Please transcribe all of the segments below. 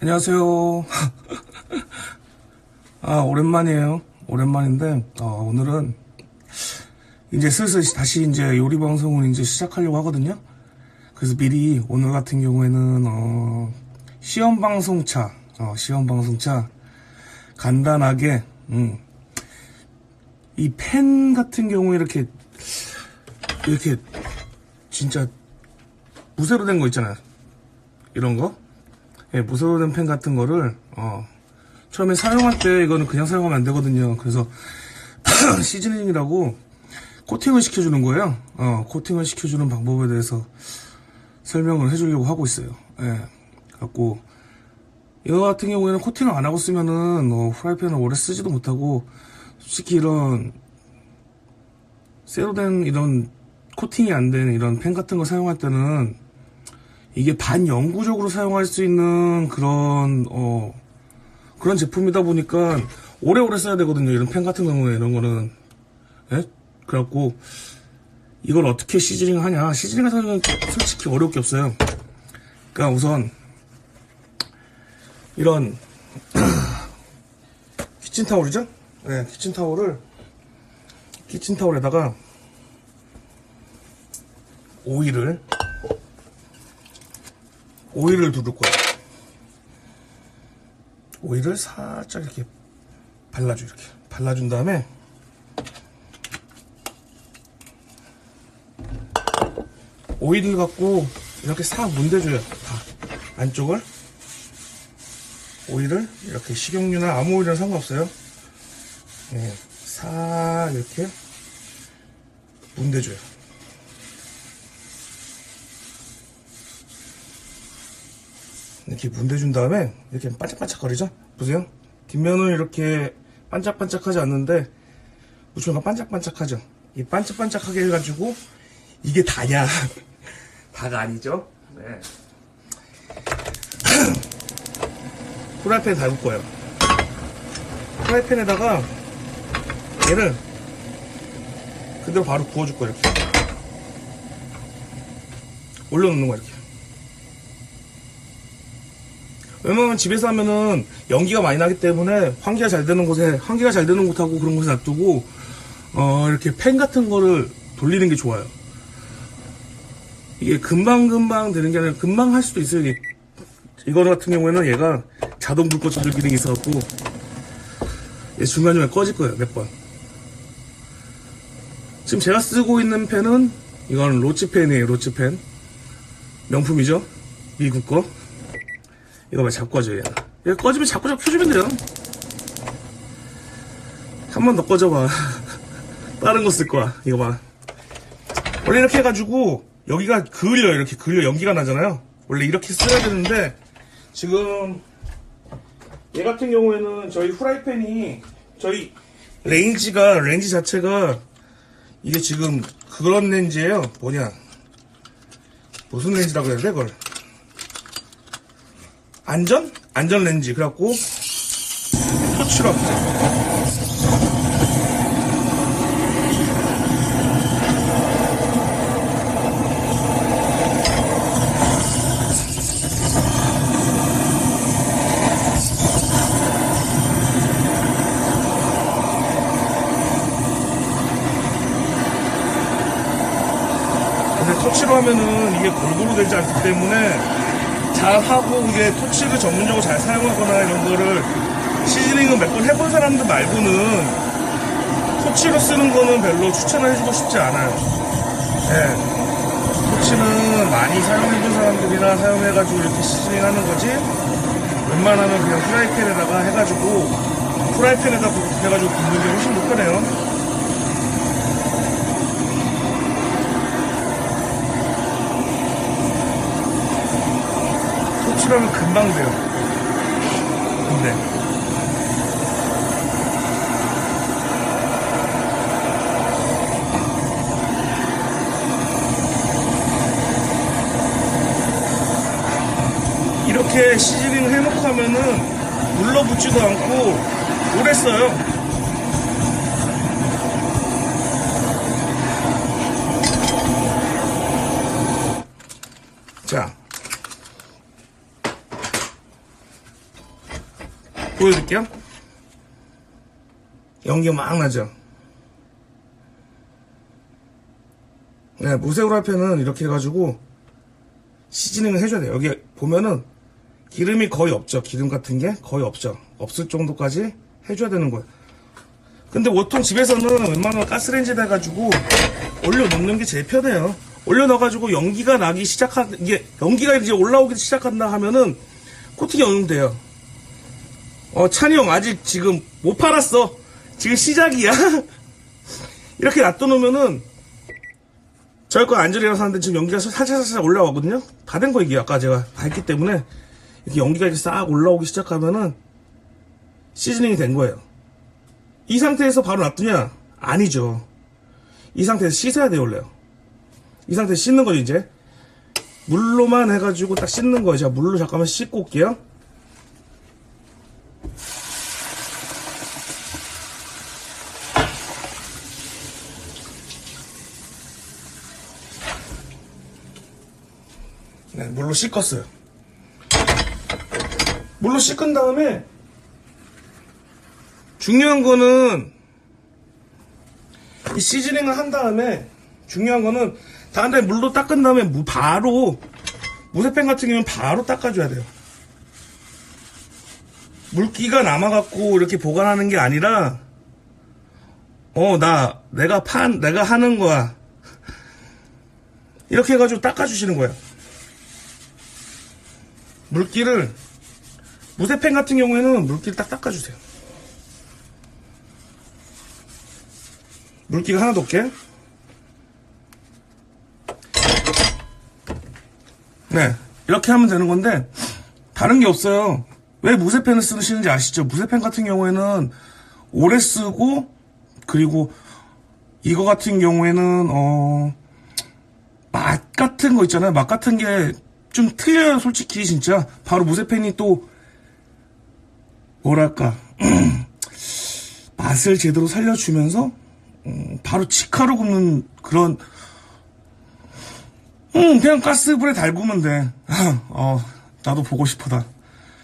안녕하세요. 아, 오랜만이에요. 오랜만인데, 어, 오늘은 이제 슬슬 다시 이제 요리 방송을 이제 시작하려고 하거든요. 그래서 미리 오늘 같은 경우에는, 어, 시험 방송차, 어, 시험 방송차 간단하게, 음, 이 펜 같은 경우에 이렇게, 이렇게 진짜 무쇠로 된 거 있잖아요. 이런 거. 예, 된펜 같은 거를, 어, 처음에 사용할 때 이거는 그냥 사용하면 안 되거든요. 그래서 시즈닝이라고 코팅을 시켜주는 거예요. 어, 코팅을 시켜주는 방법에 대해서 설명을 해주려고 하고 있어요. 예. 갖고, 이거 같은 경우에는 코팅을 안 하고 쓰면은, 뭐, 프라이팬을 오래 쓰지도 못하고, 솔직히 이런, 쇠로 된 이런 코팅이 안 된 이런 펜 같은 거 사용할 때는, 이게 반영구적으로 사용할 수 있는 그런, 어, 그런 제품이다 보니까 오래오래 써야 되거든요. 이런 펜 같은 경우에 이런 거는. 예? 그래갖고, 이걸 어떻게 시즈닝 하냐. 시즈닝 하는 건 솔직히 어려울 게 없어요. 그러니까 우선, 이런, 키친 타올이죠? 네, 키친 타올을, 키친 타올에다가 오일을, 오일을 두를 거예요. 오일을 살짝 이렇게 발라줘 이렇게. 발라준 다음에 오일을 갖고 이렇게 싹 문대줘요 다. 안쪽을. 오일을 이렇게 식용유나 아무 오일이나 상관없어요. 예, 싹 이렇게 문대줘요 이렇게 문대준 다음에 이렇게 반짝반짝거리죠? 보세요. 뒷면은 이렇게 반짝반짝하지 않는데 우측가 반짝반짝하죠? 이 반짝반짝하게 해가지고 이게 다냐? 다가 아니죠? 네. 프라이팬에 담을 거예요. 프라이팬에다가 얘를 그대로 바로 구워줄 거예요. 이렇게. 올려놓는 거야 이렇게. 왜냐면 집에서 하면은 연기가 많이 나기 때문에 환기가 잘 되는 곳에 환기가 잘 되는 곳하고 그런 곳에 놔두고 어 이렇게 팬 같은 거를 돌리는 게 좋아요. 이게 금방 금방 되는 게 아니라 금방 할 수도 있어요. 이거 같은 경우에는 얘가 자동 불꽃 조절 기능이 있어갖고 얘 중간중간 꺼질 거예요 몇 번. 지금 제가 쓰고 있는 펜은 이건 로치펜이에요 로치펜 명품이죠 미국 거. 이거 봐, 자꾸 꺼져, 얘. 얘 꺼지면 자꾸 자꾸 켜주면 돼요. 한 번 더 꺼져봐. 다른 거 쓸 거야. 이거 봐. 원래 이렇게 해가지고, 여기가 그을려, 이렇게 그을려 연기가 나잖아요. 원래 이렇게 써야 되는데, 지금, 얘 같은 경우에는 저희 후라이팬이, 저희 레인지가, 레인지 자체가, 이게 지금 그런 렌즈예요. 뭐냐. 무슨 렌즈라고 해야 돼, 그걸? 안전? 안전 렌즈. 그래갖고, 터치로 앞에. 터치로 하면은 이게 골고루 되지 않기 때문에 잘 하고 이게 토치를 전문적으로 잘 사용하거나 이런 거를 시즈닝을 몇번 해본 사람들 말고는 토치로 쓰는 거는 별로 추천을 해주고 싶지 않아요. 예. 토치는 많이 사용해본 사람들이나 사용해가지고 이렇게 시즈닝 하는 거지 웬만하면 그냥 프라이팬에다가 해가지고 프라이팬에다 해가지고 굽는 게 훨씬 더 편해요. 토치라면 금방 돼요. 근데 이렇게 시즈닝 해놓고 하면은 눌러붙지도 않고 오래 써요. 자, 보여드릴게요. 연기 막 나죠? 네, 무쇠후라이팬은 이렇게 해가지고 시즈닝을 해줘야 돼요. 여기 보면은 기름이 거의 없죠. 기름 같은 게 거의 없죠. 없을 정도까지 해줘야 되는 거예요. 근데 보통 집에서는 웬만하면 가스레인지에 해가지고 올려놓는 게 제일 편해요. 올려넣어가지고 연기가 나기 시작한, 이게 연기가 이제 올라오기 시작한다 하면은 코팅이 어느 정도 돼요. 어, 찬이 형 아직 지금 못 팔았어. 지금 시작이야. 이렇게 놔둬놓으면은 저희 거 안전이라서 하는데 지금 연기가 살짝살짝 올라오거든요. 다 된 거 이게 아까 제가 다 했기 때문에 이렇게 연기가 이렇게 싹 올라오기 시작하면은 시즈닝이 된 거예요. 이 상태에서 바로 놔두냐? 아니죠. 이 상태에서 씻어야 돼요, 원래요. 이 상태에서 씻는 거죠, 이제. 물로만 해가지고 딱 씻는 거예요. 제가 물로 잠깐만 씻고 올게요. 네, 물로 씻었어요. 물로 씻은 다음에 중요한 거는 이 시즈닝을 한 다음에 중요한 거는 다음에 물로 닦은 다음에 무 바로 무쇠팬 같은 경우는 바로 닦아줘야 돼요. 물기가 남아갖고 이렇게 보관하는 게 아니라 어 나 내가 판 내가 하는 거야 이렇게 해가지고 닦아주시는 거예요. 물기를 무쇠팬 같은 경우에는 물기를 딱 닦아주세요. 물기가 하나도 없게. 네, 이렇게 하면 되는 건데 다른 게 없어요. 왜 무쇠팬을 쓰시는지 아시죠? 무쇠팬 같은 경우에는 오래 쓰고 그리고 이거 같은 경우에는 어. 맛 같은 거 있잖아요. 맛 같은 게 좀 틀려요, 솔직히, 진짜. 바로 무쇠팬이 또, 뭐랄까, 맛을 제대로 살려주면서, 음, 바로 직화로 굽는 그런, 음, 그냥 가스불에 달구면 돼. 어, 나도 보고 싶어다.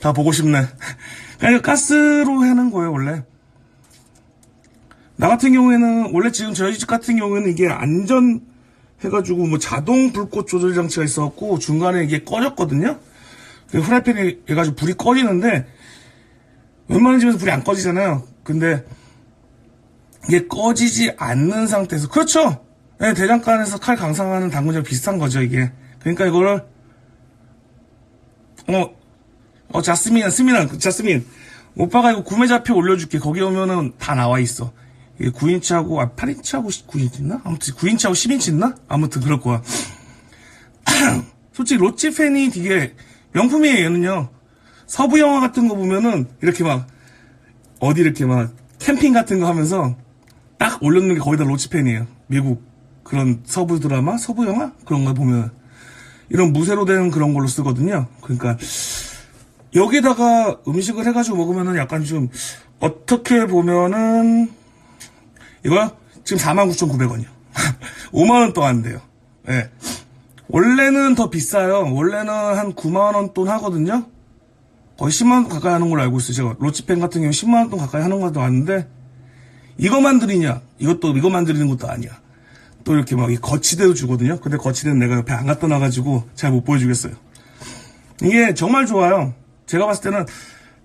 다 보고 싶네. 그러니까 가스로 하는 거예요, 원래. 나 같은 경우에는, 원래 지금 저희 집 같은 경우에는 이게 안전, 해가지고 뭐 자동 불꽃 조절 장치가 있어갖고 중간에 이게 꺼졌거든요. 그 후라이팬이 해가지고 불이 꺼지는데 웬만한 집에서 불이 안 꺼지잖아요. 근데 이게 꺼지지 않는 상태에서 그렇죠. 네, 대장간에서 칼 강상하는 당근이랑 비슷한 거죠 이게. 그러니까 이거를 어, 어 자스민, 스민아, 자스민. 오빠가 이거 구매자표 올려줄게. 거기 오면은 다 나와 있어. 이게 9인치하고, 아, 8인치하고 9인치 있나? 아무튼 9인치하고 10인치 있나? 아무튼 그럴 거야. 솔직히 로치 팬이 되게 명품이에요, 얘는요. 서부 영화 같은 거 보면은 이렇게 막, 어디 이렇게 막, 캠핑 같은 거 하면서 딱 올려놓는 게 거의 다 로치 팬이에요. 미국 그런 서부 드라마, 서부 영화? 그런 거 보면. 이런 무쇠로 된 그런 걸로 쓰거든요. 그러니까, 여기다가 음식을 해가지고 먹으면은 약간 좀, 어떻게 보면은, 이거요? 지금 49,900원이요. 5만원 또안 돼요. 예. 원래는 더 비싸요. 원래는 한 9만원 돈 하거든요? 거의 10만원 가까이 하는 걸로 알고 있어요. 제가 로치펜 같은 경우 10만원 돈 가까이 하는 것도 아는데, 이거만 드리냐? 이것도, 이거만 드리는 것도 아니야. 또 이렇게 막이 거치대도 주거든요? 근데 거치대는 내가 옆에 안 갖다 놔가지고 잘 못 보여주겠어요. 이게 정말 좋아요. 제가 봤을 때는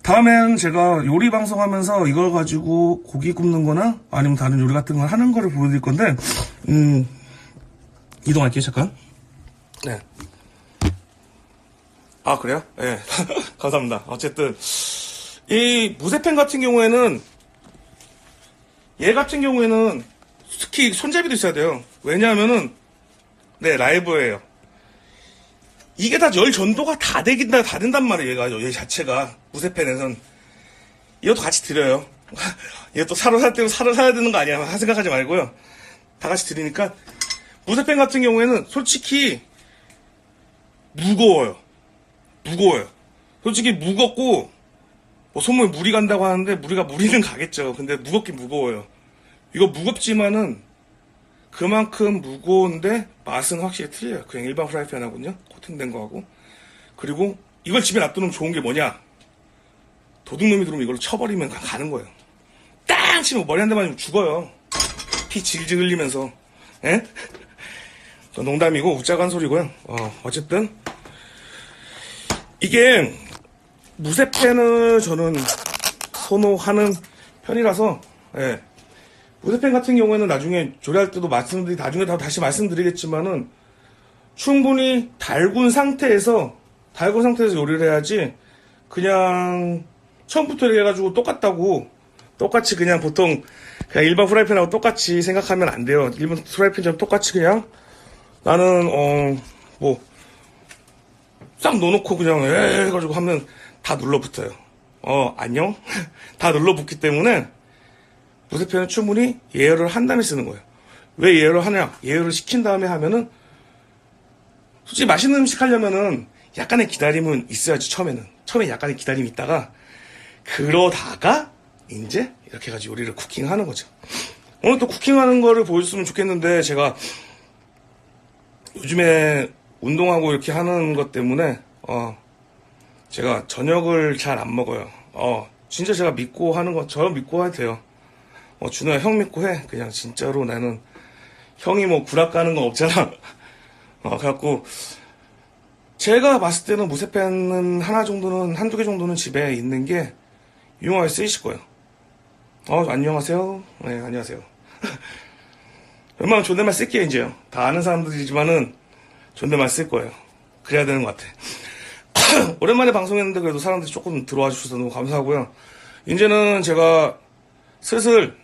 다음에는 제가 요리 방송하면서 이걸 가지고 고기 굽는 거나 아니면 다른 요리 같은 걸 하는 거를 보여드릴 건데, 음, 이동할게요, 잠깐. 네. 아, 그래요? 예. 네. 감사합니다. 어쨌든, 이 무쇠팬 같은 경우에는, 얘 같은 경우에는 특히 손잡이도 있어야 돼요. 왜냐하면은, 네, 라이브예요. 이게 다 열 전도가 다 되긴 다, 다 된단 말이에요, 얘가, 얘 자체가. 무쇠팬에선. 이것도 같이 드려요. 이것도 사러 살 때는 사러 사야 되는 거 아니야. 생각하지 말고요. 다 같이 드리니까. 무쇠팬 같은 경우에는 솔직히 무거워요. 무거워요. 솔직히 무겁고, 뭐 손목에 물이 간다고 하는데, 무리가, 무리는 가겠죠. 근데 무겁긴 무거워요. 이거 무겁지만은, 그만큼 무거운데 맛은 확실히 틀려요. 그냥 일반 프라이팬하고요. 코팅된 거하고. 그리고 이걸 집에 놔두면 좋은 게 뭐냐? 도둑놈이 들어오면 이걸로 쳐버리면 가는 거예요. 땅 치면 머리 한 대 맞으면 죽어요. 피 질질 흘리면서. 예? 저 농담이고 웃자간 소리고요. 어, 어쨌든 이게 무쇠펜을 저는 선호하는 편이라서 예. 무쇠펜 같은 경우에는 나중에 조리할 때도 말씀드리 나중에 다 다시 말씀드리겠지만은 충분히 달군 상태에서 달군 상태에서 요리를 해야지 그냥 처음부터 이렇게 해가지고 똑같다고 똑같이 그냥 보통 그냥 일반 프라이팬하고 똑같이 생각하면 안 돼요. 일반 프라이팬처럼 똑같이 그냥 나는 어뭐 싹 넣어놓고 그냥 에 해가지고 하면 다 눌러붙어요. 어 안녕 다 눌러붙기 때문에 무쇠펜은 충분히 예열을 한 다음에 쓰는 거예요. 왜 예열을 하냐? 예열을 시킨 다음에 하면은 솔직히 맛있는 음식 하려면은 약간의 기다림은 있어야지 처음에는 처음에 약간의 기다림이 있다가 그러다가 이제 이렇게 해가지고 요리를 쿠킹하는 거죠. 오늘 또 쿠킹하는 거를 보여줬으면 좋겠는데 제가 요즘에 운동하고 이렇게 하는 것 때문에 어 제가 저녁을 잘 안 먹어요. 어 진짜 제가 믿고 하는 거 저 믿고 해도 돼요. 어 준호야 형 믿고 해. 그냥 진짜로 나는 형이 뭐 구락 가는 건 없잖아. 어 그래갖고 제가 봤을 때는 무쇠펜은 하나 정도는 한두 개 정도는 집에 있는 게 유용하게 쓰이실 거예요. 어 안녕하세요. 네 안녕하세요. 웬만하면 존댓말 쓸게요 이제요. 다 아는 사람들이지만은 존댓말 쓸 거예요. 그래야 되는 것 같아. 오랜만에 방송했는데 그래도 사람들이 조금 들어와 주셔서 너무 감사하고요. 이제는 제가 슬슬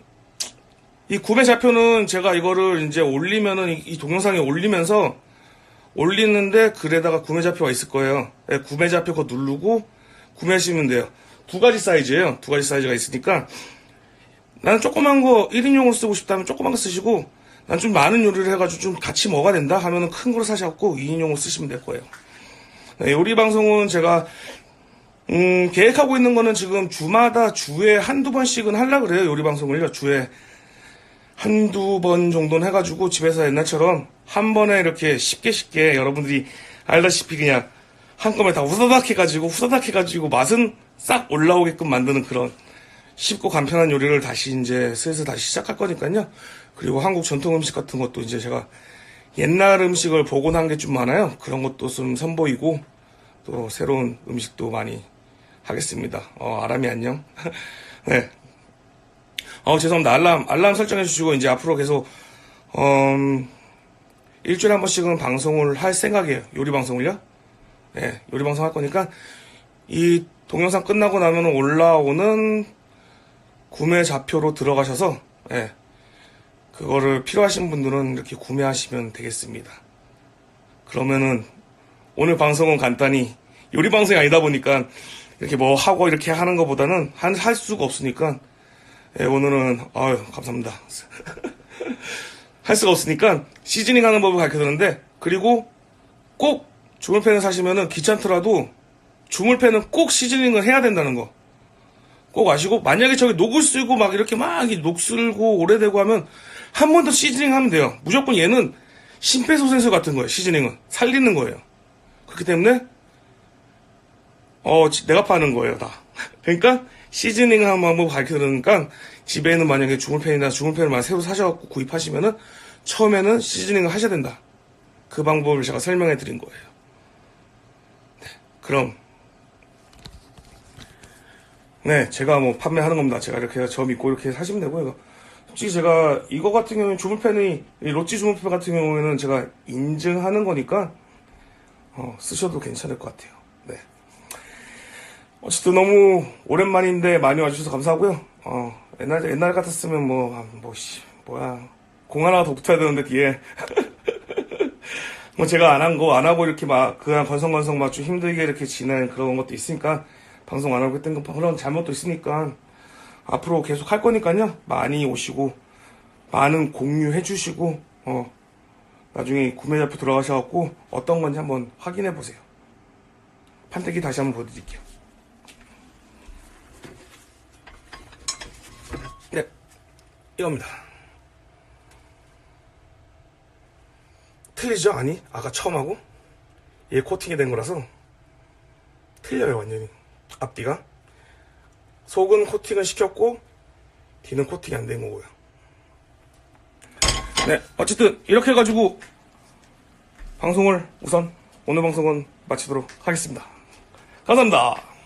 이 구매 좌표는 제가 이거를 이제 올리면은 이, 이 동영상에 올리면서 올리는데 글에다가 구매 좌표가 있을 거예요. 네, 구매 좌표 그거 누르고 구매하시면 돼요. 두 가지 사이즈예요. 두 가지 사이즈가 있으니까 나는 조그만 거 1인용으로 쓰고 싶다면 조그만 거 쓰시고 난 좀 많은 요리를 해가지고 좀 같이 먹어야 된다 하면은 큰 거로 사셔갖고 2인용으로 쓰시면 될 거예요. 네, 요리 방송은 제가 음, 계획하고 있는 거는 지금 주마다 주에 한두 번씩은 하려고 그래요. 요리 방송을요. 주에 한두 번 정도는 해가지고 집에서 옛날처럼 한 번에 이렇게 쉽게 쉽게 여러분들이 알다시피 그냥 한꺼번에 다 후다닥 해가지고 후다닥 해가지고 맛은 싹 올라오게끔 만드는 그런 쉽고 간편한 요리를 다시 이제 슬슬 다시 시작할 거니까요. 그리고 한국 전통 음식 같은 것도 이제 제가 옛날 음식을 복원한 게 좀 많아요. 그런 것도 좀 선보이고 또 새로운 음식도 많이 하겠습니다. 어, 아람이 안녕. 네. 어, 죄송합니다. 알람, 알람 설정해 주시고 이제 앞으로 계속 음, 일주일에 한 번씩은 방송을 할 생각이에요. 요리 방송을요. 네, 요리 방송 할 거니까 이 동영상 끝나고 나면 올라오는 구매 좌표로 들어가셔서 예, 그거를 필요하신 분들은 이렇게 구매하시면 되겠습니다. 그러면은 오늘 방송은 간단히 요리 방송이 아니다 보니까 이렇게 뭐 하고 이렇게 하는 것보다는 한, 할 수가 없으니까 예, 오늘은 아유 감사합니다. 할 수가 없으니까 시즈닝 하는 법을 가르쳐드는데 그리고 꼭 주물팬을 사시면은 귀찮더라도 주물팬은 꼭 시즈닝을 해야 된다는 거. 꼭 아시고 만약에 저기 녹을 쓰고 막 이렇게 막 녹슬고 오래되고 하면 한 번 더 시즈닝 하면 돼요. 무조건 얘는 심폐소생술 같은 거예요. 시즈닝은 살리는 거예요. 그렇기 때문에 어 지- 내가 파는 거예요 다. 그러니까 시즈닝 하는 방법 가르쳐드리니까 집에는 만약에 주물팬이나 주물팬을 만 새로 사셔갖고 구입하시면은 처음에는 시즈닝을 하셔야 된다. 그 방법을 제가 설명해 드린 거예요. 네, 그럼 네, 제가 뭐 판매하는 겁니다. 제가 이렇게 저 믿고 이렇게 사시면 되고요. 솔직히 제가 이거 같은 경우는 주물팬이 이 로찌 주물팬 같은 경우에는 제가 인증하는 거니까 어, 쓰셔도 괜찮을 것 같아요. 네. 어쨌든 너무 오랜만인데 많이 와주셔서 감사하고요. 어, 옛날 옛날 같았으면 뭐, 아, 뭐, 씨, 뭐야. 공 하나 더 붙어야 되는데 뒤에. 뭐 제가 안 한 거, 안 하고 이렇게 막, 그냥 건성건성 막좀 힘들게 이렇게 지낸 그런 것도 있으니까, 방송 안 하고 했던 거, 그런 잘못도 있으니까, 앞으로 계속 할 거니까요. 많이 오시고, 많은 공유해 주시고, 어, 나중에 구매 좌표 들어가셔갖고, 어떤 건지 한번 확인해 보세요. 판때기 다시 한번 보여드릴게요. 네, 이겁니다. 틀리죠? 아니, 아까 처음 하고 얘 코팅이 된 거라서 틀려요 완전히 앞뒤가 속은 코팅을 시켰고 뒤는 코팅이 안 된 거고요. 네, 어쨌든 이렇게 해가지고 방송을 우선 오늘 방송은 마치도록 하겠습니다. 감사합니다.